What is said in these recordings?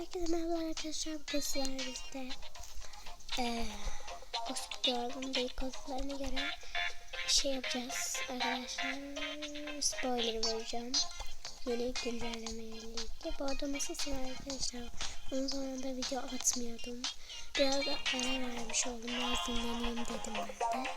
Herkese merhaba arkadaşlar. Bugün sizlerle birlikte Gossip Girl'ın değil kodlarına göre şey yapacağız arkadaşlar. Spoiler vereceğim. Yeni güncellemeyle ilgili. Bu arada nasılsın arkadaşlar? Uzun zamandır video atmıyordum. Biraz da ara vermiş oldum. Biraz dinleneyim dedim ben de.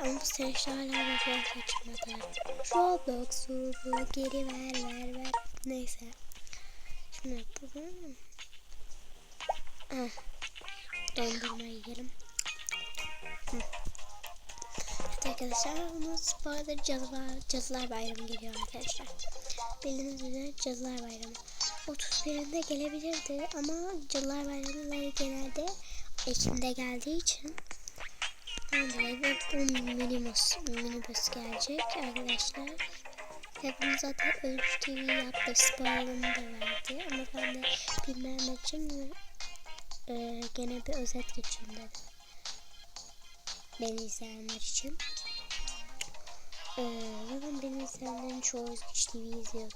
Ama bu süreçte hala Roblox açmadı. Roblox'u geri ver ver ver. Neyse. Şimdi yapalım. Dondurma yiyelim. Evet arkadaşlar bunu bu arada cadılar, cadılar bayramı geliyor arkadaşlar. Bildiğiniz üzere cadılar bayramı. 31'inde gelebilirdi ama cadılar bayramları genelde Ekim'de geldiği için ve bu minibüs, minibüs gelecek arkadaşlar. Bunu zaten Ölmüş yaptı. Spoiler'ını da verdi. Ama ben de bilmem için e, gene bir özet geçeyim dedim. Beni izleyenler için. E, zaten beni izleyenlerin çoğu Özgüç TV izliyordu.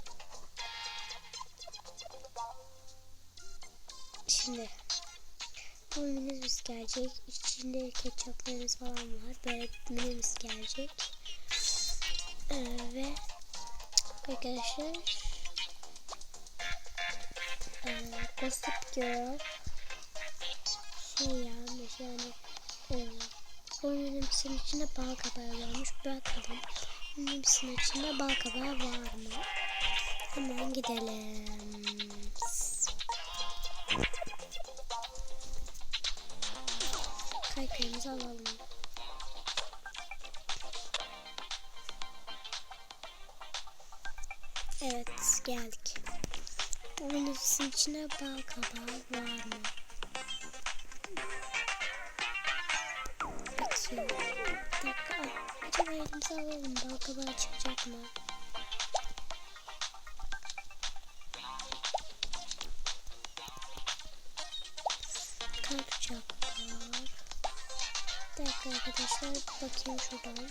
Şimdi bu minibüs gelecek. İçinde ketçaplarımız falan var. Böyle minibüs gelecek. Ee, ve arkadaşlar e, Gossip Girl şey yanlış yani e, bu minibüsün içinde bal kabağı varmış. Bakalım minibüsün içinde bal kabağı var mı? Hemen gidelim. Kaykayımızı alalım. Evet geldik. Bu minibüsün içine bal kabağı var mı? Bakıyorum. Bir dakika. Acaba elimize alalım. Bal kabağı çıkacak mı? Kalkacak var. Bir dakika arkadaşlar. Bakayım şuradan.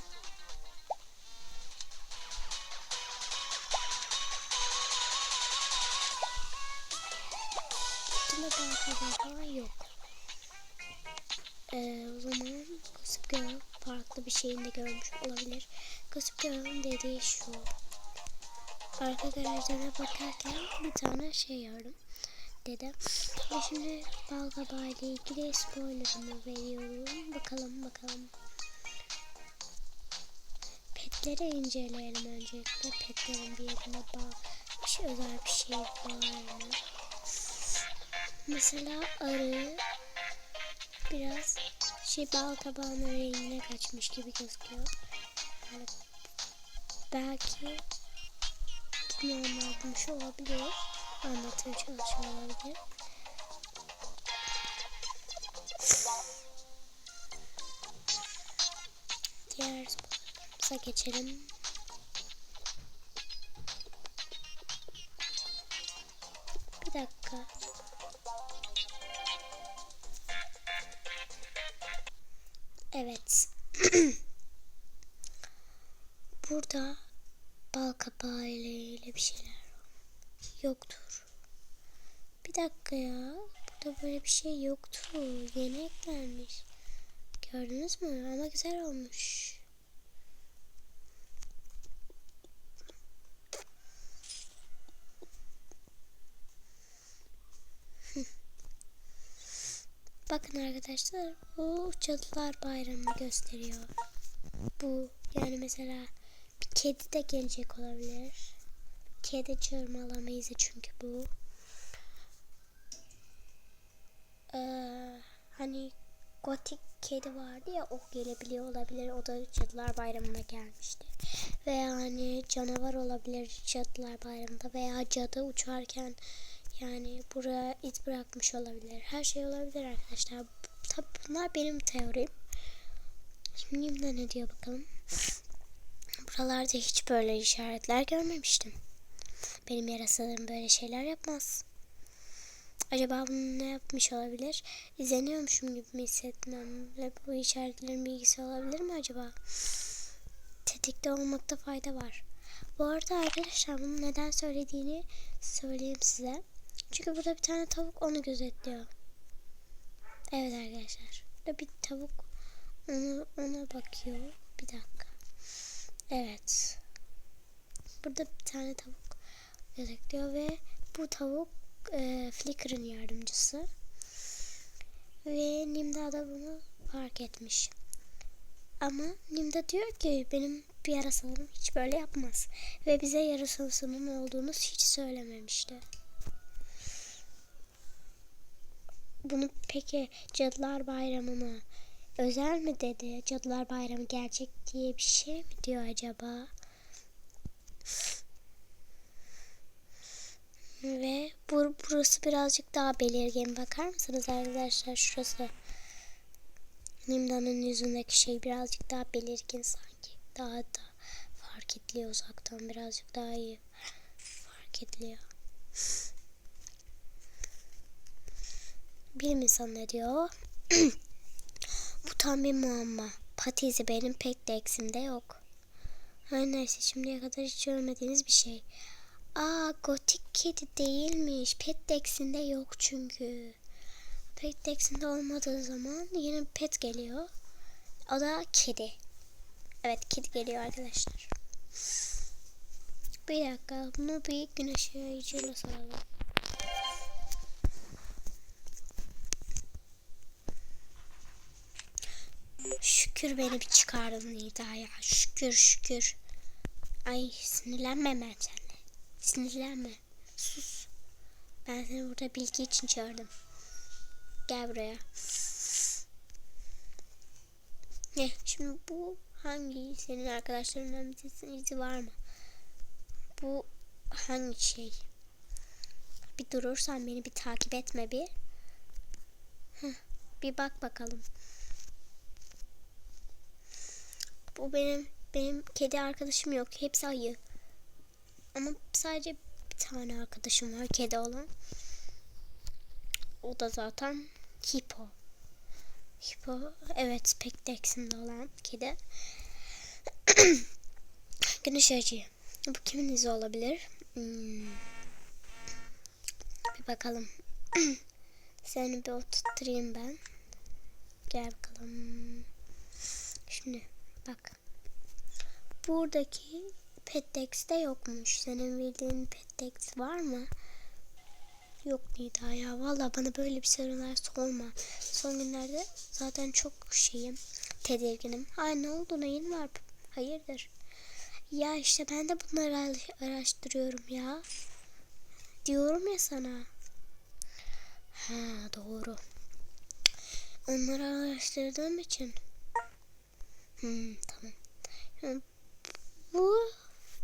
Falan yok. Ee, o zaman Gossip Girl farklı bir şeyini görmüş olabilir. Gossip Girl'ın dediği şu. Arka garajlara bakarken bir tane şey gördüm. Dedim. Ve şimdi bal kabağı ile ilgili spoilerımı veriyorum. Bakalım bakalım. Petleri inceleyelim öncelikle. Petlerin bir yerine bal bir şey, özel bir şey var mı? Mesela arı biraz şey bal kabağının rengine kaçmış gibi gözüküyor. Yani belki bilmiyorum anlatmış olabilir. Anlatmaya çalışıyor olabilir. Diğer sporumuza geçelim. Bir dakika. Evet. Burada bal kapağı ile bir şeyler yoktur. Bir dakika ya. Burada böyle bir şey yoktu. Yeni eklenmiş. Gördünüz mü? Ama güzel olmuş. Bakın arkadaşlar bu Cadılar Bayramı gösteriyor. Bu yani mesela bir kedi de gelecek olabilir. Kedi çırmalamayız çünkü bu. Ee, hani gotik kedi vardı ya o gelebiliyor olabilir. O da Cadılar Bayramı'na gelmişti. Veya hani canavar olabilir Cadılar Bayramı'nda veya cadı uçarken yani buraya iz bırakmış olabilir. Her şey olabilir arkadaşlar. Tabi bunlar benim teorim. Şimdi de ne diyor bakalım. Buralarda hiç böyle işaretler görmemiştim. Benim yarasalarım böyle şeyler yapmaz. Acaba bunu ne yapmış olabilir? İzleniyormuşum gibi mi hissetmem ve bu işaretlerin bilgisi olabilir mi acaba? Tetikte olmakta fayda var. Bu arada arkadaşlar bunu neden söylediğini söyleyeyim size. Çünkü burada bir tane tavuk onu gözetliyor. Evet arkadaşlar. Burada bir tavuk onu ona bakıyor. Bir dakika. Evet. Burada bir tane tavuk gözetliyor ve bu tavuk e, Flickr'ın yardımcısı. Ve Nimda da bunu fark etmiş. Ama Nimda diyor ki benim bir yarasalım hiç böyle yapmaz. Ve bize yarasalısının olduğunu hiç söylememişti. Bunu peki Cadılar Bayramı'na özel mi dedi? Cadılar Bayramı gerçek diye bir şey mi diyor acaba? Ve bur burası birazcık daha belirgin. Bakar mısınız arkadaşlar şurası? Nimda'nın yüzündeki şey birazcık daha belirgin sanki. Daha da fark ediliyor uzaktan. Birazcık daha iyi fark ediliyor. Bilim insanı ne diyor? Bu tam bir muamma. Pati izi benim pek de eksimde yok. Her neyse şimdiye kadar hiç görmediğiniz bir şey. Aa gotik kedi değilmiş. Petdex'inde yok çünkü. Petdex'inde olmadığı zaman yine pet geliyor. O da kedi. Evet kedi geliyor arkadaşlar. Bir dakika bunu bir güneş yayıcıyla soralım. Şükür beni bir çıkardın Nida ya. Şükür şükür. Ay sinirlenme hemen senle. Sinirlenme. Sus. Ben seni burada bilgi için çağırdım. Gel buraya. Ne? Şimdi bu hangi senin arkadaşlarından birisinin izi var mı? Bu hangi şey? Bir durursan beni bir takip etme bir. Heh, bir bak bakalım. Bu benim benim kedi arkadaşım yok. Hepsi ayı. Ama sadece bir tane arkadaşım var kedi olan. O da zaten Hippo. Hippo evet pek de eksimde olan kedi. Güneş acı. Bu kimin izi olabilir? Hmm. Bir bakalım. Seni bir oturtayım ben. Gel bakalım. Şimdi bak. Buradaki Petdex'te yokmuş. Senin bildiğin Petdex var mı? Yok Nida ya. Valla bana böyle bir sorular sorma. Son günlerde zaten çok şeyim. Tedirginim. Ay ne oldu? Neyin var? Hayırdır? Ya işte ben de bunları araştırıyorum ya. Diyorum ya sana. Ha doğru. Onları araştırdığım için. Hmm, tamam. Yani bu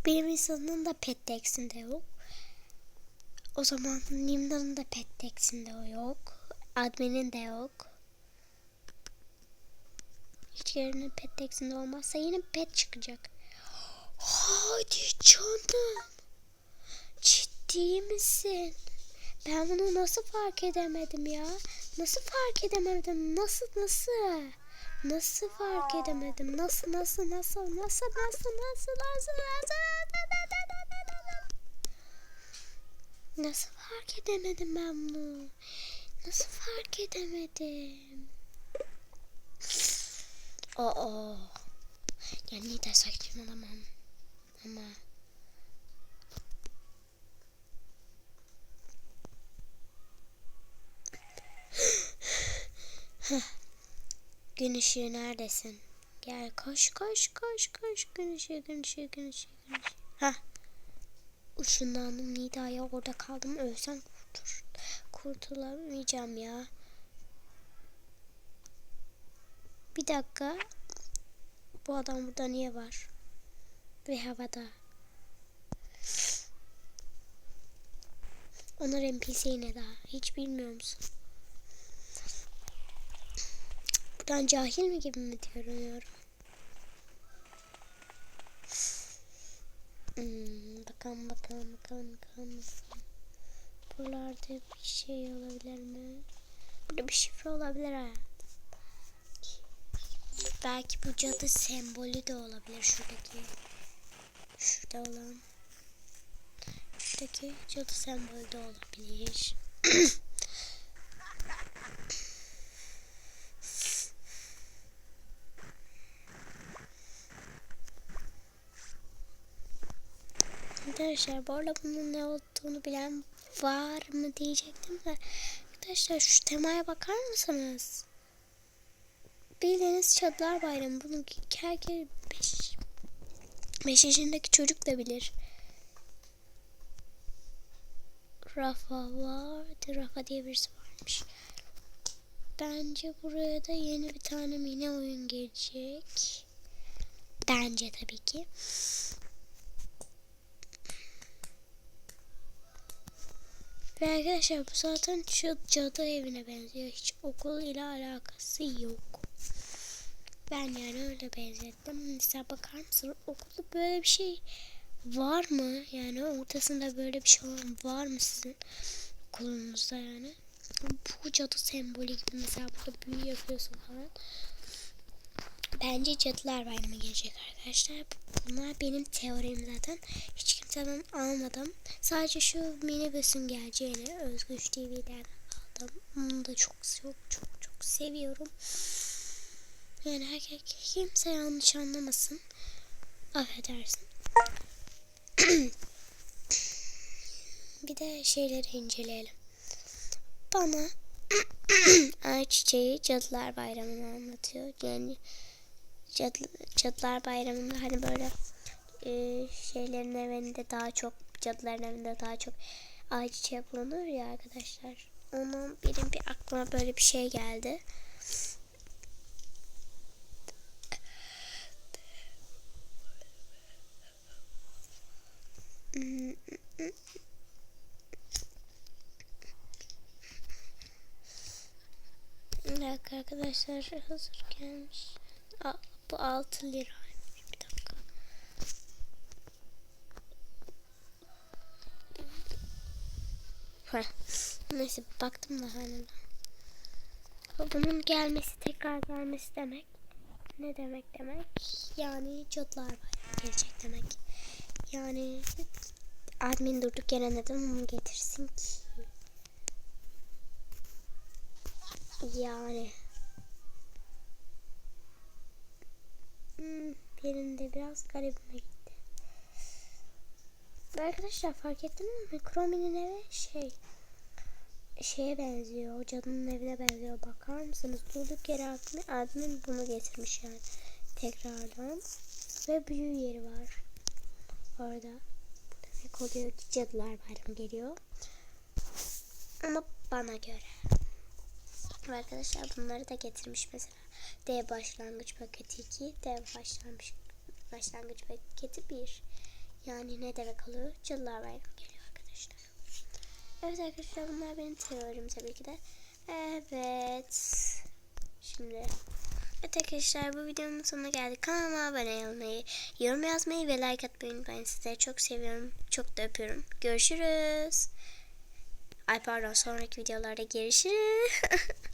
benim insanın da Petdex'inde yok. O zaman Nimda'nın da Petdex'inde o yok. Admin'in de yok. Hiç yerine Petdex'inde olmazsa yine pet çıkacak. Hadi canım. Ciddi misin? Ben bunu nasıl fark edemedim ya? Nasıl fark edemedim? Nasıl nasıl? Nasıl fark edemedim? Nasıl nasıl nasıl nasıl nasıl nasıl nasıl nasıl Nasıl fark edemedim ben bunu? Nasıl fark edemedim? Aa. Ya ne de saçmalamam. Ama Gün ışığı neredesin? Gel koş koş koş koş gün ışığı gün ışığı gün ışığı gün ışığı. Hah. Işınlandım Nida'ya orada kaldım ölsem kurtul kurtulamayacağım ya. Bir dakika. Bu adam burada niye var? Ve havada. Onlar NPC ne daha? Hiç bilmiyor musun? Buradan cahil mi gibi mi görünüyorum? Hmm, bakalım bakalım bakalım bakalım. Buralarda bir şey olabilir mi? Burada bir şifre olabilir ha. Belki bu cadı sembolü de olabilir şuradaki. Şurada olan. buradaki cadı sembolü de olabilir. Arkadaşlar bu arada bunun ne olduğunu bilen var mı diyecektim de Arkadaşlar şu temaya bakar mısınız? Bildiğiniz Çadılar Bayramı. Bunu herkes 5 5 yaşındaki çocuk da bilir. Rafa vardı. Rafa diye birisi varmış. Bence buraya da yeni bir tane mini oyun gelecek. Bence tabii ki. Ve arkadaşlar bu zaten şu cadı evine benziyor. Hiç okul ile alakası yok. Ben yani öyle benzettim. Mesela bakar mısın okulda böyle bir şey var mı? Yani ortasında böyle bir şey olan var mı sizin okulunuzda yani? Bu cadı sembolü gibi mesela burada büyü yapıyorsun falan. Bence Cadılar Bayramı gelecek arkadaşlar. Bunlar benim teorim zaten. Hiç kimseden almadım. Sadece şu minibüsün geleceğini Özgüç TV'den aldım. Onu da çok çok çok çok seviyorum. Yani herkes kimse yanlış anlamasın. Affedersin. bir de şeyleri inceleyelim. Bana Ay çiçeği Cadılar Bayramı'nı anlatıyor. Yani Cadı, Cadılar Bayramı'nda hani böyle e, şeylerin evinde daha çok cadıların evinde daha çok ayçiçeği bulunur ya arkadaşlar. Onun benim bir aklıma böyle bir şey geldi. Bir dakika arkadaşlar hazır. Aa, bu 6 lira. Bir dakika. Neyse baktım da hani. Bunun gelmesi tekrar gelmesi demek. Ne demek demek? Yani cadılar var gelecek demek. Yani admin durduk yere neden onu getirsin ki? Yani. Hmm, benim de biraz garibime gitti. Arkadaşlar fark ettiniz mi? Chrome'nin evi şey şeye benziyor. O cadının evine benziyor. Bakar mısınız? Durduk yere admin, admin bunu getirmiş yani. Tekrardan. Ve büyü yeri var. Orada. Demek oluyor ki cadılar bayramı geliyor. Ama bana göre. Arkadaşlar bunları da getirmiş mesela. D başlangıç paketi 2, D başlangıç başlangıç paketi 1. Yani ne demek oluyor? Cadılar bayramı geliyor arkadaşlar. Evet arkadaşlar bunlar benim teorim tabii ki de. Evet. Şimdi Evet arkadaşlar bu videonun sonuna geldik. Kanalıma abone olmayı, yorum yazmayı ve like atmayı unutmayın. Sizleri çok seviyorum. Çok da öpüyorum. Görüşürüz. Ay pardon sonraki videolarda görüşürüz.